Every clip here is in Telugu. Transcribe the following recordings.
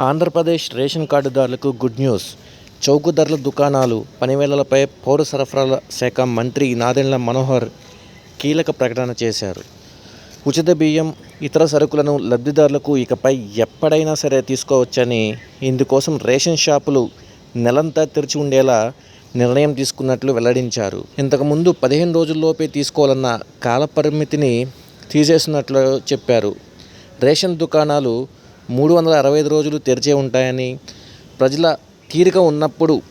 ఆంధ్రప్రదేశ్ రేషన్ కార్డుదారులకు గుడ్ న్యూస్. చౌక ధరల దుకాణాలు పనివేళలపై పౌర సరఫరాల శాఖ మంత్రి నాదెండ్ల మనోహర్ కీలక ప్రకటన చేశారు. ఉచిత బియ్యం ఇతర సరుకులను లబ్ధిదారులకు ఇకపై ఎప్పుడైనా సరే తీసుకోవచ్చని ఇందుకోసం రేషన్ షాపులు నెలంతా తెరిచి ఉండేలా నిర్ణయం తీసుకున్నట్లు వెల్లడించారు. ఇంతకుముందు పదిహేను రోజుల్లోపే తీసుకోవాలన్న కాలపరిమితిని తీసేసినట్లు చెప్పారు. రేషన్ దుకాణాలు మూడు వందల అరవై ఐదు రోజులు తెరిచే ఉంటాయని ప్రజల తీరిక ఉన్నప్పుడు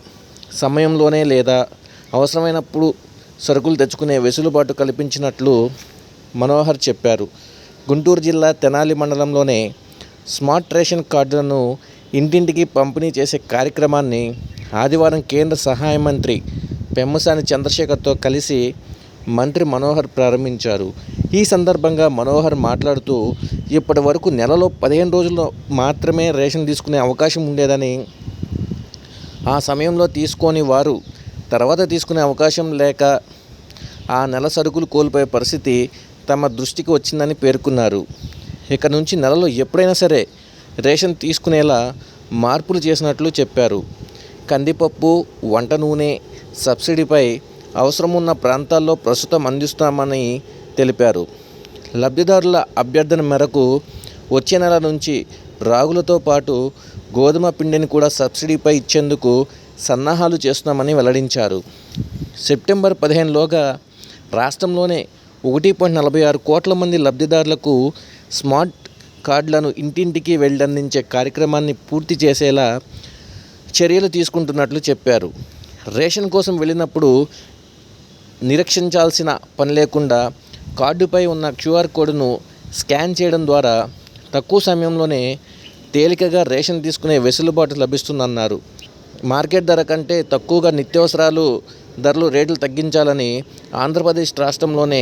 సమయంలోనే లేదా అవసరమైనప్పుడు సరుకులు తెచ్చుకునే వెసులుబాటు కల్పించినట్లు మనోహర్ చెప్పారు. గుంటూరు జిల్లా తెనాలి మండలంలోనే స్మార్ట్ రేషన్ కార్డులను ఇంటింటికి పంపిణీ చేసే కార్యక్రమాన్ని ఆదివారం కేంద్ర సహాయ మంత్రి పెమ్మసాని చంద్రశేఖర్తో కలిసి మంత్రి మనోహర్ ప్రారంభించారు. ఈ సందర్భంగా మనోహర్ మాట్లాడుతూ ఇప్పటి వరకు నెలలో పదిహేను రోజుల్లో మాత్రమే రేషన్ తీసుకునే అవకాశం ఉండేదని ఆ సమయంలో తీసుకొని వారు తర్వాత తీసుకునే అవకాశం లేక ఆ నెల సరుకులు కోల్పోయే పరిస్థితి తమ దృష్టికి వచ్చిందని పేర్కొన్నారు. ఇక నుంచి నెలలో ఎప్పుడైనా సరే రేషన్ తీసుకునేలా మార్పులు చేసినట్లు చెప్పారు. కందిపప్పు వంట నూనె సబ్సిడీపై అవసరం ఉన్న ప్రాంతాల్లో ప్రస్తుతం అందిస్తామని తెలిపారు. లబ్ధిదారుల అభ్యర్థన మేరకు వచ్చే నెల నుంచి రాగులతో పాటు గోధుమ పిండిని కూడా సబ్సిడీపై ఇచ్చేందుకు సన్నాహాలు చేస్తున్నామని వెల్లడించారు. సెప్టెంబర్ పదిహేనులోగా రాష్ట్రంలోనే ఒకటి పాయింట్ నలభై ఆరు కోట్ల మంది లబ్ధిదారులకు స్మార్ట్ కార్డులను ఇంటింటికి వెళ్ళందించే కార్యక్రమాన్ని పూర్తి చేసేలా చర్యలు తీసుకుంటున్నట్లు చెప్పారు. రేషన్ కోసం వెళ్ళినప్పుడు నిరీక్షించాల్సిన పని లేకుండా కార్డుపై ఉన్న క్యూఆర్ కోడ్ను స్కాన్ చేయడం ద్వారా తక్కువ సమయంలోనే తేలికగా రేషన్ తీసుకునే వెసులుబాటు లభిస్తుందన్నారు. మార్కెట్ ధర కంటే తక్కువగా నిత్యావసరాలు ధరలు రేట్లు తగ్గించాలని ఆంధ్రప్రదేశ్ రాష్ట్రంలోనే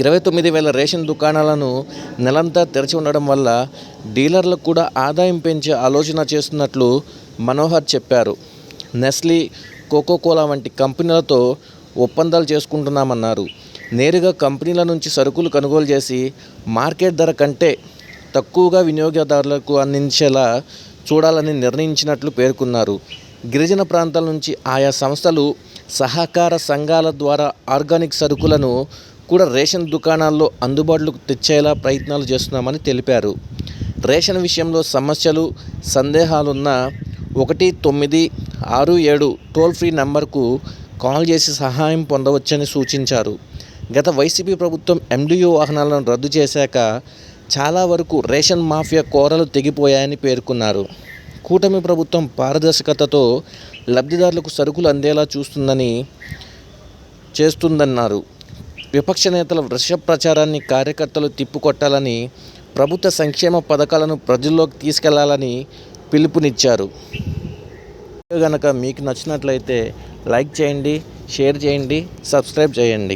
ఇరవై తొమ్మిది వేల రేషన్ దుకాణాలను నెలంతా తెరిచి ఉండడం వల్ల డీలర్లకు కూడా ఆదాయం పెంచే ఆలోచన చేస్తున్నట్లు మనోహర్ చెప్పారు. నెస్లీ కోకోకోలా వంటి కంపెనీలతో ఒప్పందాలు చేసుకుంటున్నామన్నారు. నేరుగా కంపెనీల నుంచి సరుకులు కొనుగోలు చేసి మార్కెట్ ధర కంటే తక్కువగా వినియోగదారులకు అందించేలా చూడాలని నిర్ణయించినట్లు పేర్కొన్నారు. గిరిజన ప్రాంతాల నుంచి ఆయా సంస్థలు సహకార సంఘాల ద్వారా ఆర్గానిక్ సరుకులను కూడా రేషన్ దుకాణాల్లో అందుబాటులోకి తెచ్చేలా ప్రయత్నాలు చేస్తున్నామని తెలిపారు. రేషన్ విషయంలో సమస్యలు సందేహాలున్న ఒకటి తొమ్మిది ఆరు ఏడు టోల్ ఫ్రీ నంబర్కు కాల్ చేసి సహాయం పొందవచ్చని సూచించారు. గత వైసీపీ ప్రభుత్వం ఎండియూ వాహనాలను రద్దు చేశాక చాలా వరకు రేషన్ మాఫియా కోరలు తెగిపోయాయని పేర్కొన్నారు. కూటమి ప్రభుత్వం పారదర్శకతతో లబ్ధిదారులకు సరుకులు అందేలా చూస్తుందని చేస్తుందన్నారు. విపక్ష నేతల వృష ప్రచారాన్ని కార్యకర్తలు తిప్పుకొట్టాలని ప్రభుత్వ సంక్షేమ పథకాలను ప్రజల్లోకి తీసుకెళ్ళాలని పిలుపునిచ్చారు. కనుక మీకు నచ్చినట్లయితే లైక్ చేయండి షేర్ చేయండి సబ్స్క్రైబ్ చేయండి.